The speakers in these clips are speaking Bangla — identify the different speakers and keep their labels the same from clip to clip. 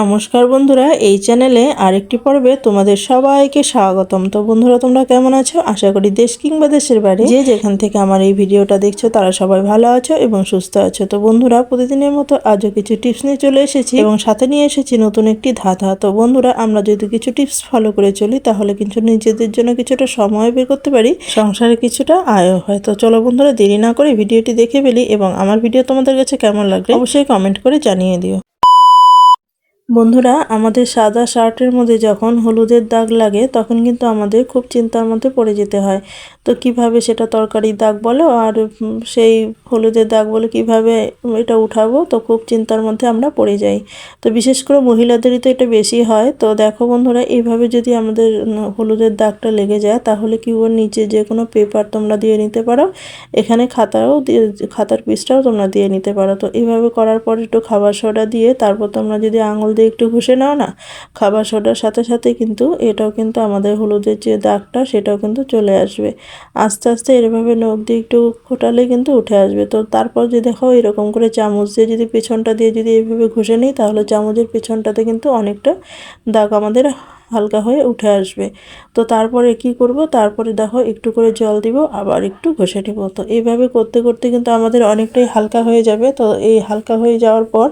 Speaker 1: নমস্কার বন্ধুরা, এই চ্যানেলে আরেকটি পর্বে তোমাদের সবাইকে স্বাগতম। তো বন্ধুরা, তোমরা কেমন আছো? আশা করি দেশ কিংবা দেশের বাইরে। যে যেখান থেকে আমার এই ভিডিওটা দেখছ, তারা সবাই ভালো আছো এবং সুস্থ আছো। তো বন্ধুরা, প্রতিদিনের মতো আজও কিছু টিপস নিয়ে চলে এসেছি এবং সাথে নিয়ে এসেছি নতুন একটি ধাঁধা। তো বন্ধুরা, আমরা যদি কিছু টিপস ফলো করে চলি, তাহলে কিন্তু নিজেদের জন্য কিছুটা সময় বের করতে পারি। সংসারে কিছুটা আয়ও হয়। তো চলো বন্ধুরা, দেরি না করে ভিডিওটি দেখে ফেলি এবং আমার ভিডিও তোমাদের কাছে কেমন লাগবে অবশ্যই কমেন্ট করে জানিয়ে দিও। বন্ধুরা, আমাদের সাদা শার্টের মধ্যে যখন হলুদের দাগ লাগে, তখন কিন্তু আমাদের খুব চিন্তার মধ্যে পড়ে যেতে হয়। তো কীভাবে সেটা তরকারির দাগ বলো, আর সেই হলুদের দাগ বলে কীভাবে এটা উঠাবো, তো খুব চিন্তার মধ্যে আমরা পড়ে যাই। তো বিশেষ করে মহিলাদেরই তো এটা বেশি হয়। তো দেখো বন্ধুরা, এইভাবে যদি আমাদের হলুদের দাগটা লেগে যায়, তাহলে কি ওর নিচে যে কোনো পেপার তোমরা দিয়ে নিতে পারো, এখানে খাতাও দিয়ে, খাতার পিসটাও তোমরা দিয়ে নিতে পারো। তো এইভাবে করার পর একটু খাবার সোডা দিয়ে, তারপর তোমরা যদি আঙুল দিয়ে একটু ঘষে নাও না। খাবার সোডার সাথে সাথে কিন্তু এটাও কিন্তু আমাদের হলুদের যে দাগটা সেটাও কিন্তু চলে আসবে। আস্তে আস্তে এরভাবে নখ দিয়ে একটু ফোটালে কিন্তু উঠে আসবে। তো তারপর যদি দেখো এরকম করে চামচ দিয়ে যদি পেছনটা দিয়ে যদি এভাবে ঘষে নিই, তাহলে চামচের পেছনটাতে কিন্তু অনেকটা দাগ আমাদের হালকা হয়ে উঠে আসবে। তো তারপরে কি করব? তারপরে দেখো একটু করে জল দিব, আবার একটু ঘষে নিব। তো এইভাবে করতে করতে কিন্তু আমাদের অনেকটাই হালকা হয়ে যাবে। তো এই হালকা হয়ে যাওয়ার পর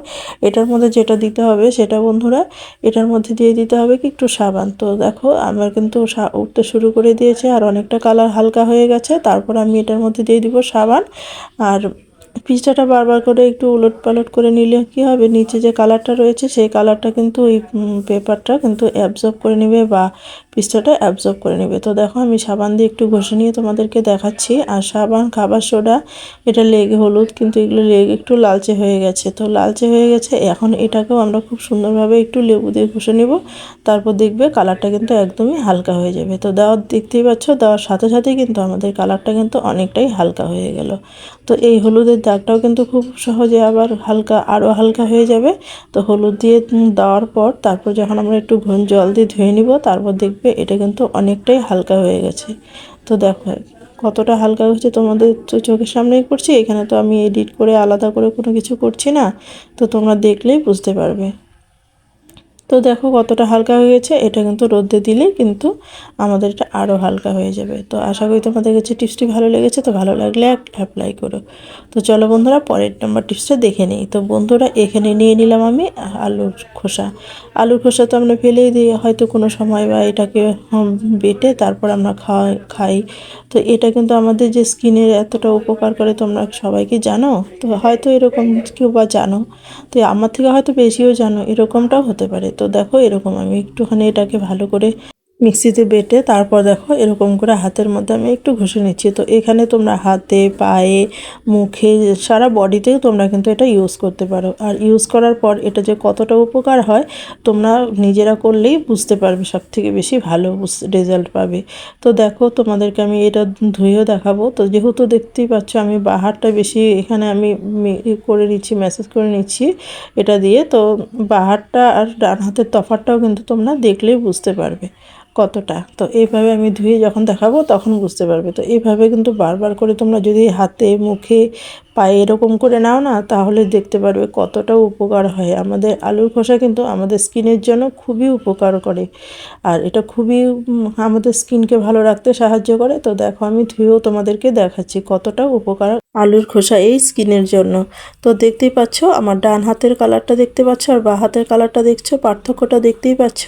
Speaker 1: এটার মধ্যে যেটা দিতে হবে সেটা বন্ধুরা, এটার মধ্যে দিয়ে দিতে হবে কি একটু সাবান। তো দেখো আমার কিন্তু উঠতে শুরু করে দিয়েছে আর অনেকটা কালার হালকা হয়ে গেছে। তারপর আমি এটার মধ্যে দিয়ে দিব সাবান। আর পিঠাটা বারবার করে একটু উলট পালট করে নিলে কি হবে? নিচে যে কালারটা রয়েছে, সেই কালারটা কিন্তু ওই পেপারটা কিন্তু অ্যাবজর্ব করে নেবে বা পিস্তাটা অ্যাবজর্ব করে নেবে। তো দেখো, আমি সাবান দিয়ে একটু ঘষে নিয়ে তোমাদেরকে দেখাচ্ছি। আর সাবান, খাবার সোডা, এটা লেগে হলুদ, কিন্তু এগুলো লেগে একটু লালচে হয়ে গেছে। তো লালচে হয়ে গেছে, এখন এটাকেও আমরা খুব সুন্দরভাবে একটু লেবু দিয়ে ঘষে নেব। তারপর দেখবে কালারটা কিন্তু একদমই হালকা হয়ে যাবে। তো দেওয়ার, দেখতেই পাচ্ছ, দেওয়ার সাথে সাথেই কিন্তু আমাদের কালারটা কিন্তু অনেকটাই হালকা হয়ে গেল। তো এই হলুদের দাগটাও কিন্তু খুব সহজে আবার হালকা, আরও হালকা হয়ে যাবে। তো হলুদ দিয়ে দেওয়ার পর তারপর যখন আমরা একটু জল দিয়ে ধুয়ে নিব, তারপর দেখবে এটা কিন্তু অনেকটাই হালকা হয়ে গেছে। তো দেখো, কতটা হালকা হয়েছে তোমাদের তো চোখের সামনেই করছি এখানে তো আমি এডিট করে আলাদা করে কোনো কিছু করছি না। তো তোমরা দেখলেই বুঝতে পারবে। তো দেখো কতটা হালকা হয়ে গেছে, এটা কিন্তু রোদে দিলে কিন্তু আমাদের এটা আরও হালকা হয়ে যাবে। তো আশা করি তোমাদের কাছে টিপসটি ভালো লেগেছে, তো ভালো লাগলে অ্যাপ্লাই করো। তো চলো বন্ধুরা, পরের নাম্বার টিপসটা দেখে নিই। তো বন্ধুরা, এখানে নিয়ে নিলাম আমি আলুর খোসা। আলুর খোসা তো আমরা ফেলেই দিই, হয়তো কোনো সময় বা এটাকে বেটে তারপর আমরা খাওয়া খাই। তো এটা কিন্তু আমাদের যে স্কিনের এতটা উপকার করে তোমরা সবাইকে জানো? তো হয়তো এরকম কেউ বা জানো। তো আমার থেকে হয়তো বেশিও জানো, এরকমটাও হতে পারে। তো দেখো এরকম আমি একটুখানি এটাকে ভালো করে মিক্সিতে বেটে তারপর দেখো এরকম করে হাতের মধ্যে আমি একটু ঘষে নিচ্ছি। তো এখানে তোমরা হাতে, পায়ে, মুখে, সারা বডিতেও তোমরা কিন্তু এটা ইউজ করতে পারো। আর ইউজ করার পর এটা যে কতটা উপকার হয়, তোমরা নিজেরা করলেই বুঝতে পারবে সব থেকে বেশি ভালো রেজাল্ট পাবে। তো দেখো তোমাদেরকে আমি এটা ধুয়েও দেখাবো। তো যেহেতু দেখতেই পাচ্ছ আমি বাহারটা বেশি এখানে আমি করে নিচ্ছি মেসেজ করে নিচ্ছি এটা দিয়ে। তো বাহারটা আর ডান হাতের তফাতটাও কিন্তু তোমরা দেখলেই বুঝতে পারবে। কতটা? তো এইভাবে আমি ধুয়ে যখন দেখাবো তখন বুঝতে পারবে। তো এইভাবে কিন্তু বারবার করে তোমরা যদি হাতে, মুখে পায়ে এরকম করে নাও না, তাহলে দেখতে পারবে কতটা উপকার হয়। আমাদের আলুর খোসা কিন্তু আমাদের স্কিনের জন্য খুবই উপকার করে। আর এটা খুবই আমাদের স্কিনকে ভালো রাখতে সাহায্য করে। তো দেখো, আমি ধুয়েও তোমাদেরকে দেখাচ্ছি কতটা উপকার আলুর খোসা এই স্কিনের জন্য। তো দেখতেই পাচ্ছ, আমার ডান হাতের কালারটা দেখতে পাচ্ছ আর বা হাতের কালারটা দেখছ, পার্থক্যটা দেখতেই পাচ্ছ।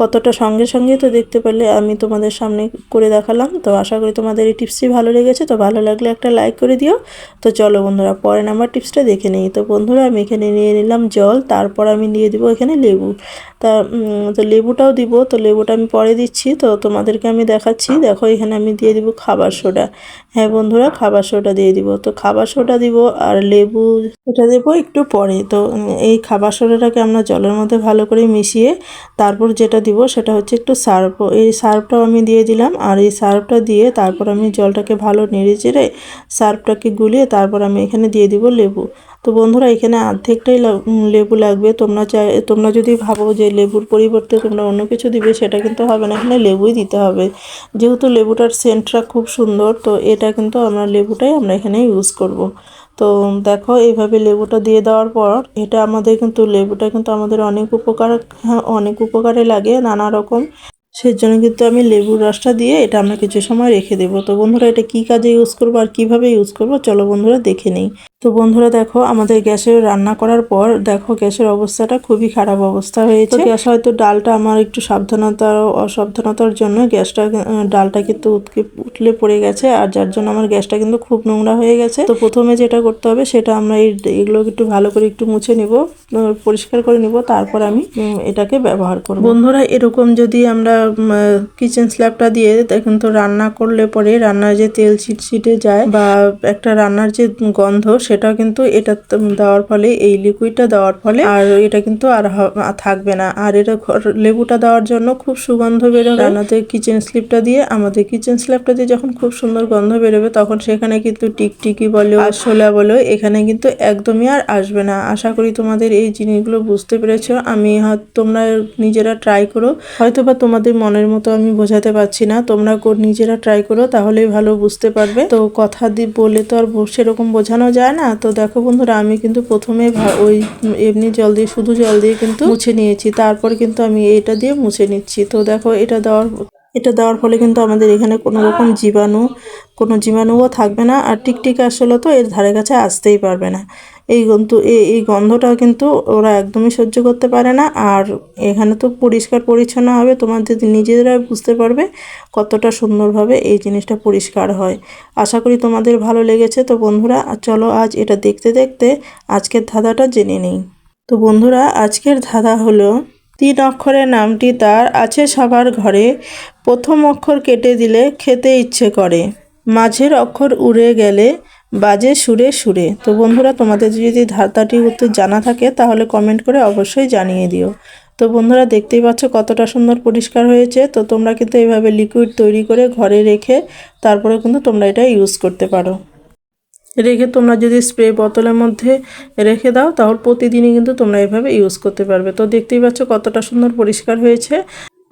Speaker 1: কতটা সঙ্গে সঙ্গে তো দেখতে পারলে আমি তোমাদের সামনে করে দেখালাম। তো আশা করি তোমাদের এই টিপসটি ভালো লেগেছে। তো ভালো লাগলে একটা লাইক করে দিও। তো চলো বন্ধুরা পরে নাম্বার টিপসটা দেখে নিই। তো বন্ধুরা, আমি এখানে নিয়ে নিলাম জল, তারপর আমি দিয়ে দিব এখানে লেবু। তা তো লেবুটাও দিব। তো লেবুটা আমি পরে দিচ্ছি। তো তোমাদেরকে আমি দেখাচ্ছি। দেখো, এখানে আমি দিয়ে দিব খাবার সোডা। হ্যাঁ বন্ধুরা, খাবার সোডা দিয়ে দিব। তো খাবার সোডা দিব আর লেবু এটা দেবো একটু পরে। তো এই খাবার সোডাটাকে আমরা জলের মধ্যে ভালো করে মিশিয়ে তারপর যেটা দিব সেটা হচ্ছে একটু সার্ফ। এই সার্ফটাও আমি দিয়ে দিলাম। আর এই সার্ফটা দিয়ে তারপর আমি জলটাকে ভালো নেড়ে চেড়ে সার্ফটাকে গুলিয়ে তারপর আমি এখানে দিয়ে দিব লেবু। তো বন্ধুরা এখানে অর্ধেকটাই লেবু লাগবে। তোমরা চাই তোমরা যদি ভাবো যে লেবুর পরিবর্তে তোমরা অন্য কিছু দিবে সেটা কিন্তু হবে না। এখানে লেবুই দিতে হবে। যেহেতু লেবুটার সেন্টটা খুব সুন্দর তো এটা কিন্তু আমরা লেবুটাই আমরা এখানে ইউজ করব। তো তো দেখো এইভাবে লেবুটা দিয়ে দেওয়ার পর এটা আমাদের কিন্তু লেবুটা কিন্তু আমাদের অনেক উপকার হ্যাঁ, অনেক উপকারে লাগে নানা রকম। সেজন্য কিন্তু আমি লেবুর রসটা দিয়ে এটা আমরা কিছু সময় রেখে দেবো। তো বন্ধুরা এটা কি কাজে ইউজ করব আর কীভাবে ইউজ করব চলো বন্ধুরা দেখে নেই। তো বন্ধুরা দেখো আমাদের গ্যাসে রান্না করার পর দেখো গ্যাসের অবস্থাটা খুবই খারাপ অবস্থা হয়েছে। গ্যাস হয়তো ডালটা আমার একটু সাবধানতার অসাবধানতার জন্য গ্যাসটা ডালটা কিন্তু উতকে উঠলে পড়ে গেছে আর যার জন্য আমার গ্যাসটা কিন্তু খুব নোংরা হয়ে গেছে। তো প্রথমে যেটা করতে হবে সেটা আমরা এই এগুলো একটু ভালো করে একটু মুছে নিব পরিষ্কার করে নিব তারপর আমি এটাকে ব্যবহার করব। বন্ধুরা এরকম যদি আমরা কিচেন স্ল্যাবটা দিয়ে দেখুন তো রান্না করলে পরে রান্নার যে তেল ছিটছিটে যায় বা একটা রান্নার যে গন্ধ সেটা কিন্তু এটা দেওয়ার ফলে এই লিকুইডটা দেওয়ার ফলে আর এটা কিন্তু আর থাকবে না। আর এটা লেবুটা দেওয়ার জন্য খুব সুগন্ধ বেরোবে। রান্নাতে কিচেন স্লিপটা দিয়ে আমাদের কিচেন স্লিপটা দিয়ে যখন খুব সুন্দর গন্ধ বেরোবে তখন সেখানে কিন্তু টিকটিকি বলো আরশোলা বলো এখানে কিন্তু একদমই আর আসবে না। আশা করি তোমাদের এই জিনিসগুলো বুঝতে পেরেছ। আমি হয়তো তোমরা নিজেরা ট্রাই করো। হয়তো বা তোমাদের মনের মতো আমি বোঝাতে পারছি না। তোমরা কো- নিজেরা ট্রাই করো তাহলেই ভালো বুঝতে পারবে। তো কথা দিয়ে বলে তো আর সেরকম বোঝানো যায় না। তো দেখো বন্ধুরা, আমি কিন্তু প্রথমে ওই এমনি জল দিয়ে, শুধু জল দিয়ে কিন্তু মুছে নিয়েছি। তারপর কিন্তু আমি এটা দিয়ে মুছে নিচ্ছি। তো দেখো, এটা দেওয়ার এটা দেওয়ার ফলে কিন্তু আমাদের এখানে কোনো রকম জীবাণু, কোনো জীবাণুও থাকবে না। আর টিকটিকা আসলে তো এর ধারে কাছে আসতেই পারবে না। এই গন্তু, এই এই গন্ধটাও কিন্তু ওরা একদমই সহ্য করতে পারে না। আর এখানে তো পরিষ্কার পরিচ্ছন্ন হবে তোমাদের নিজেরা বুঝতে পারবে কতটা সুন্দরভাবে এই জিনিসটা পরিষ্কার হয়। আশা করি তোমাদের ভালো লেগেছে। তো বন্ধুরা, চলো আজ এটা দেখতে দেখতে আজকের ধাঁধাটা জেনে নেই। তো বন্ধুরা, আজকের ধাঁধা হলো তিন অক্ষরের নামটি তার আছে সবার ঘরে। প্রথম অক্ষর কেটে দিলে খেতে ইচ্ছে করে। মাঝের অক্ষর উড়ে গেলে বাজে সুরে সুরে। তো বন্ধুরা, তোমাদের যদি ধাঁধাটির উত্তর জানা থাকে, তাহলে কমেন্ট করে অবশ্যই জানিয়ে দিও। তো বন্ধুরা, দেখতেই পাচ্ছ কতটা সুন্দর পরিষ্কার হয়েছে। তো তোমরা কিন্তু এইভাবে লিকুইড তৈরি করে ঘরে রেখে তারপরে কিন্তু তোমরা এটা ইউজ করতে পারো। রেখে তোমরা যদি স্প্রে বোতলের মধ্যে রেখে দাও, তাহলে প্রতিদিনই কিন্তু তোমরা এভাবে ইউজ করতে পারবে। তো দেখতেই পাচ্ছ কতটা সুন্দর পরিষ্কার হয়েছে।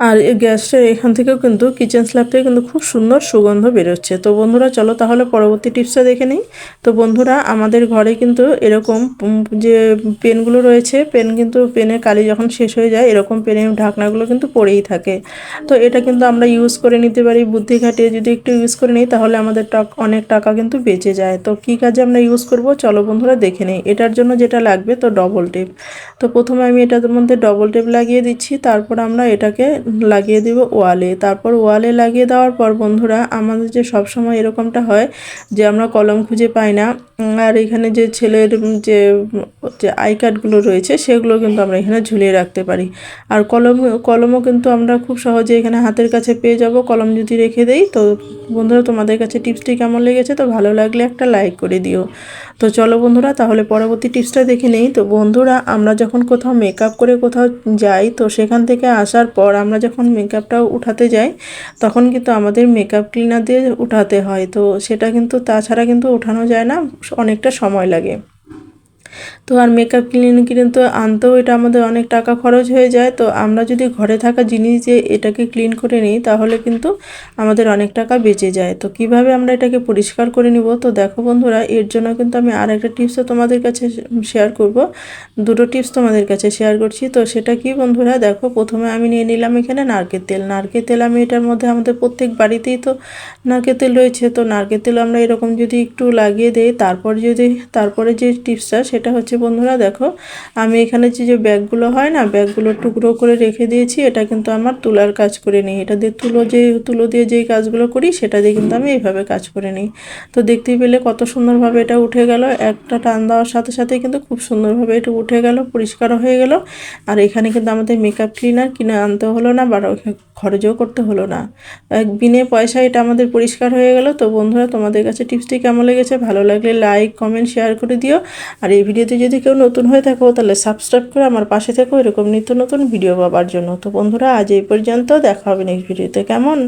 Speaker 1: আর এই গ্যাসটা এখান থেকেও কিন্তু কিচেন স্ল্যাব থেকে কিন্তু খুব সুন্দর সুগন্ধ বেরোচ্ছে। তো বন্ধুরা, চলো তাহলে পরবর্তী টিপসটা দেখে নিই। তো বন্ধুরা, আমাদের ঘরে কিন্তু এরকম যে পেনগুলো রয়েছে, পেন কিন্তু পেনের কালি যখন শেষ হয়ে যায়, এরকম পেনের ঢাকনাগুলো কিন্তু পড়েই থাকে। তো এটা কিন্তু আমরা ইউজ করে নিতে পারি। বুদ্ধি খাটিয়ে যদি একটু ইউজ করে নিই, তাহলে আমাদের টাক- অনেক টাকা কিন্তু বেঁচে যায়। তো কী কাজে আমরা ইউজ করব? চলো বন্ধুরা দেখে নিই। এটার জন্য যেটা লাগবে, তো ডবল টেপ তো প্রথমে আমি এটার মধ্যে ডবল টেপ লাগিয়ে দিচ্ছি। তারপর আমরা এটাকে লাগিয়ে দিব ওয়ালে। তারপর ওয়ালে লাগিয়ে দেওয়ার পর বন্ধুরা, আমাদের যে সব সময় এরকমটা হয় যে আমরা কলম খুঁজে পাই না, আর এখানে যে ছেলের যে যে আই কার্ডগুলো রয়েছে, সেগুলো কিন্তু আমরা এখানে ঝুলিয়ে রাখতে পারি। আর কলম, কলমও কিন্তু আমরা খুব সহজে এখানে হাতের কাছে পেয়ে যাব। কলম যদি রেখে দেই, তো বন্ধুরা, তোমাদের কাছে টিপসটি কেমন লেগেছে? তো ভালো লাগলে একটা লাইক করে দিও। তো চলো বন্ধুরা, তাহলে পরবর্তী টিপসটা দেখে নেই। তো বন্ধুরা, আমরা যখন কোথাও মেকআপ করে কোথাও যাই, তো সেখান থেকে আসার পর আমরা যখন মেকআপটা উঠাতে যাই, তখন কিন্তু আমাদের মেকআপ ক্লিনার দিয়ে উঠাতে হয়। তো সেটা কিন্তু, তাছাড়া কিন্তু ওঠানো যায় না, অনেকটা সময় লাগে। তো আর মেকআপ ক্লিন কিন্তু আনতেও এটা আমাদের অনেক টাকা খরচ হয়ে যায়। তো আমরা যদি ঘরে থাকা জিনিস দিয়ে এটাকে ক্লিন করে নিই, তাহলে কিন্তু আমাদের অনেক টাকা বেঁচে যায়। তো কীভাবে আমরা এটাকে পরিষ্কার করে নিব? তো দেখো বন্ধুরা, এর জন্য কিন্তু আমি আর একটা টিপসও তোমাদের কাছে শেয়ার করব। দুটো টিপস তোমাদের কাছে শেয়ার করছি। তো সেটা কি বন্ধুরা, দেখো প্রথমে আমি নিয়ে নিলাম এখানে নারকেল তেল। নারকেল তেল আমি এটার মধ্যে আমাদের প্রত্যেক বাড়িতেই তো নারকেল তেল রয়েছে। তো নারকেল তেল আমরা এরকম যদি একটু লাগিয়ে দেই, তারপর যদি, তারপরে যে টিপসটা সেটা হচ্ছে, বন্ধুরা দেখো, আমি এখানে যে যে ব্যাগগুলো হয় না, ব্যাগগুলো টুকরো করে রেখে দিয়েছি, এটা কিন্তু আমার তুলার কাজ করে নিই। এটা দিয়ে তুলো যে, তুলো দিয়ে যেই কাজগুলো করি, সেটা দিয়ে কিন্তু আমি এইভাবে কাজ করে নিই। তো দেখতেই পেলে কত সুন্দরভাবে এটা উঠে গেল। একটা টান দেওয়ার সাথে সাথে কিন্তু খুব সুন্দরভাবে এটা উঠে গেল, পরিষ্কারও হয়ে গেল। আর এখানে কিন্তু আমাদের মেকআপ ক্লিনার কিনে আনতে হলো না, বা খরচও করতে হলো না। এক বিনে পয়সা এটা আমাদের পরিষ্কার হয়ে গেল। তো বন্ধুরা, তোমাদের কাছে টিপসটি কেমন লেগেছে? ভালো লাগলে লাইক কমেন্ট শেয়ার করে দিও। আর এই ভিডিওতে যদি কেউ নতুন হয়ে থাকো, তাহলে সাবস্ক্রাইব করে আমার পাশে থেকো। এরকম নিত্য নতুন ভিডিও পাবার জন্য। তো বন্ধুরা, আজ এই পর্যন্ত। দেখা হবে নেক্সট ভিডিওতে কেমন?